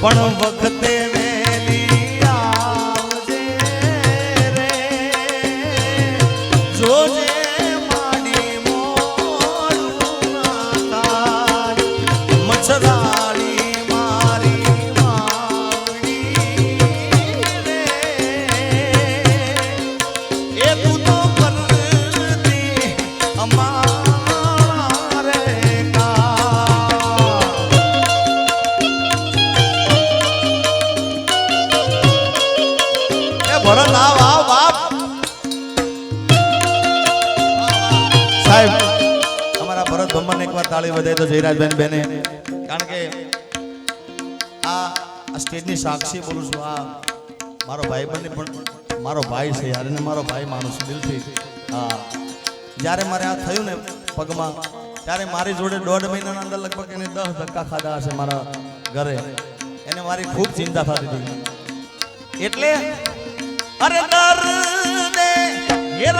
પણ વખતે અમારા એકવાર તાળી વધાય તો જયરાજબેન બેને. કારણ કે આ સ્ટેજની સાક્ષી બોલું છું, આ મારો ભાઈ બંને પણ મારો ભાઈ છે યાર અને મારો ભાઈ માનું છું, દિલથી. હા. જ્યારે મારે આ થયું ને પગમાં, ત્યારે મારી જોડે દોઢ મહિનાના અંદર લગભગ એને દસ ધક્કા ખાધા હશે મારા ઘરે. એને મારી ખૂબ ચિંતા થતી હતી. એટલે અરે દર્દે હે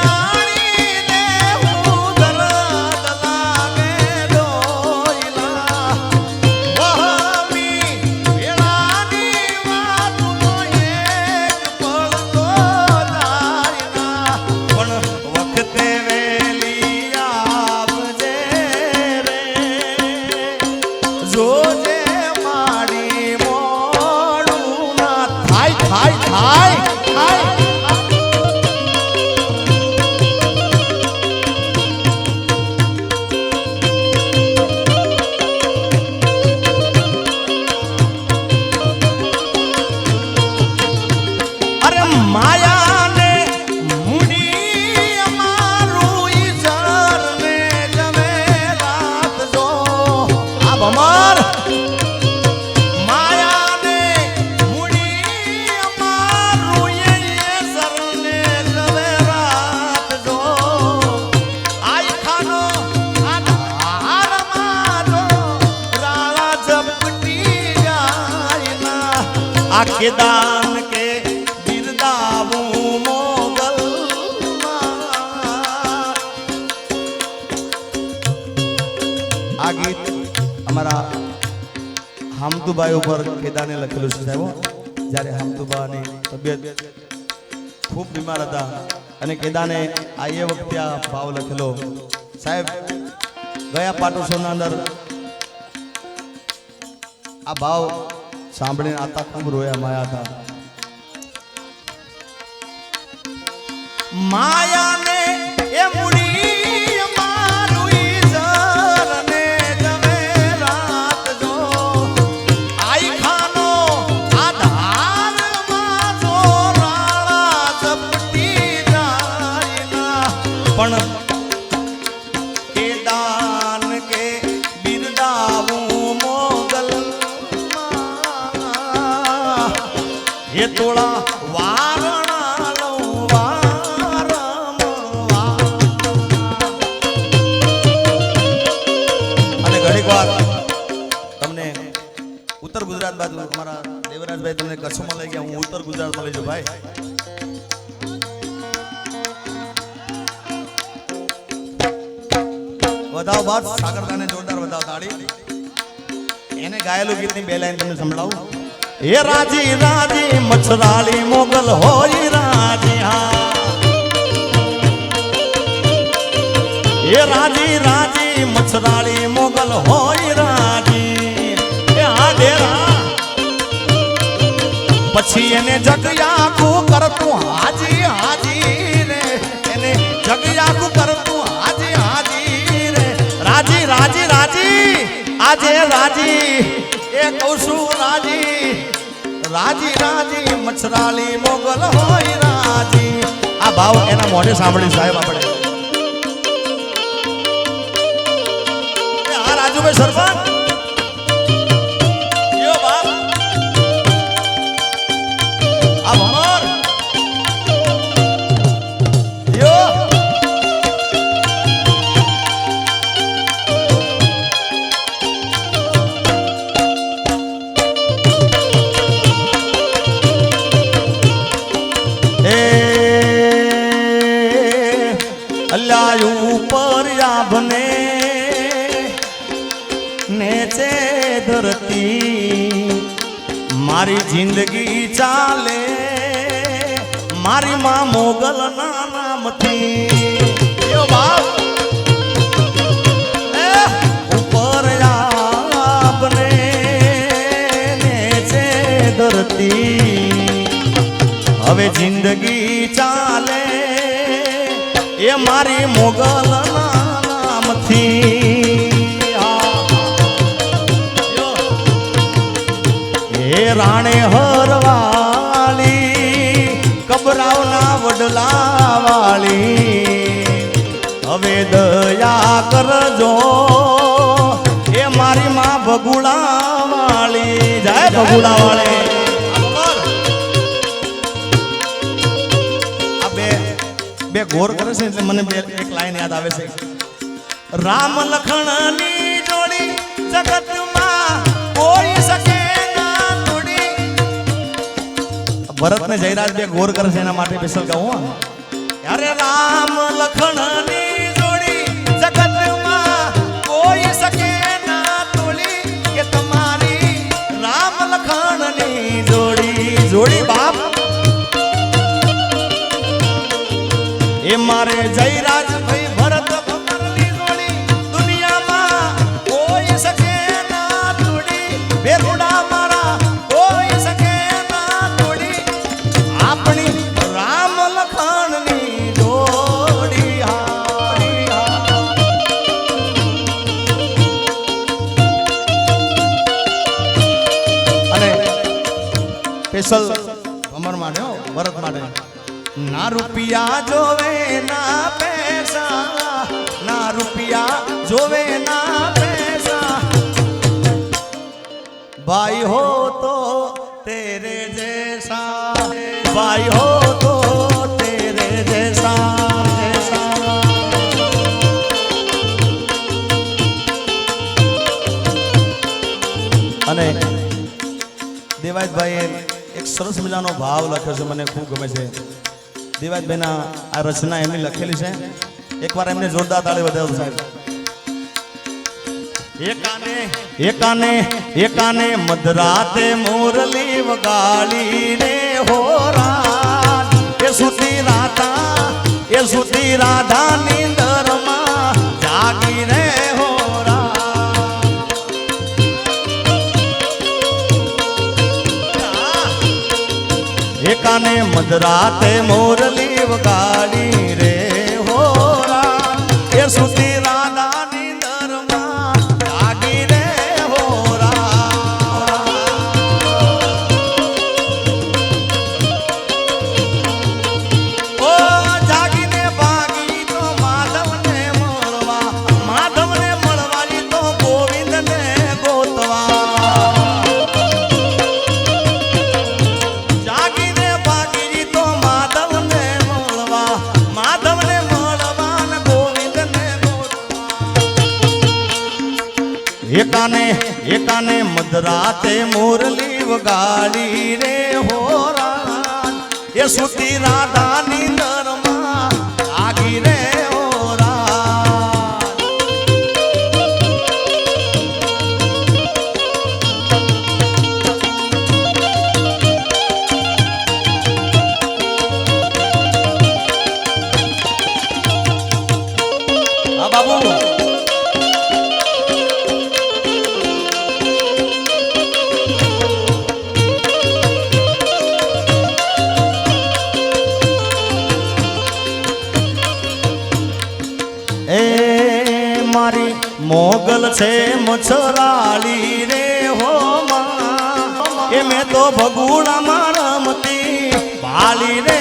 કેદાન કે બિરદાવું મોગલ આ ગીત અમારા હામતુબાઈ ઉપર કેદાને લખેલું છે સાહેબ જ્યારે હામતુબાની તબિયત ખૂબ બીમાર હતા અને કેદાને આ એ વખતે આ ભાવ લખેલો. સાહેબ, ગયા પાટોત્સવના અંદર આ ભાવ સાંભળીને આતા ખૂબ રોયા માયા હતા માયાને બાજુ અમારા દેવરાજભાઈ તમને કચ્છમાં લઈ ગયા, હું ઉત્તર ગુજરાતમાં લઈ જાઉં, ભાઈ. વધાવ બાદ સાગરદાને જોરદાર વધાવ તાળી. એને ગાયેલું ગીતની બે લાઈન તમને સંભળાવું. એ રાજી રાજી, મચ્છરાળી મોગલ હોય રાજી, હા. હે રાજી રાજી, મચ્છરાળી મોગલ હોય રાજી. એ ડેરા પછી એને જગયાકું કરતું હાજી હાજી રે. એને જગયાકું કરતું હાજી હાજી રે. રાજી રાજી રાજી, આજે રાજી. એ કહું છું રાજી. રાજી રાજી મચ્છરાલી મોગલ હોય રાજી. આ ભાવ એના મોઢે સાંભળી સાહેબ આપણે. આ રાજુભાઈ સરપંચ જિંદગી ચાલે. મારી માં મોગલ ના નામથી ઉપર આપને છે ધરતી. હવે જિંદગી ચાલે. એ મારી મોગલ નામથી એ હરવાળી કબરાવના વડલા વાળી હવે દયા કરજો, એ મારી માં ભગુડા વાળી જાય ભગુડા વાળી બે બે ગોર કરે છે એટલે મને બે, એક લાઈન યાદ આવે છે. રામ લખણની જોડી જગતમાં કોઈ શકે ભરત ને જયરાજ બે ગોર કરે છે એના માટે સ્પેશિયલ કહું હો. અરે રામ લખણ જોડી જગતમાં કોઈ શકે ના તોડી કે તમારી રામ લખણની જોડી જોડી બાપ એ મારે જયરાજ સ્પેશિયલ અમર માટે ભરત માટે ના રૂપિયા જોવે ના પૈસા, ના રૂપિયા જોવે ના પૈસા. ભાઈ હો તો તેરે જૈસા, ભાઈ હો તો તેરે જૈસા. અને દેવાયતભાઈએ એક સરસ મજાનો ભાવ લખ્યો છે મને ખૂબ ગમે છે. દેવાયતભાઈના આ રચના એમની લખેલી છે. એકવાર એમને જોરદાર તાળી વધારો સાહેબ. એકાને એકાને એકાને મધરાતે મોરલી વગાડી રે હોરા એ સુતી રાધા એ સુતી રાધા નીંદરમાં જાગી રે એકાને મધરાતે મોરલી વગાડી રે હોરા. એ સુતી એકાને મધરાતે મોરલી વગાડી રે હોરા એ સુતી રાધાની મોગલ છે મછરાળી રે હો માં. એ મેં તો ભગુડામાં રમતી ભાળી રે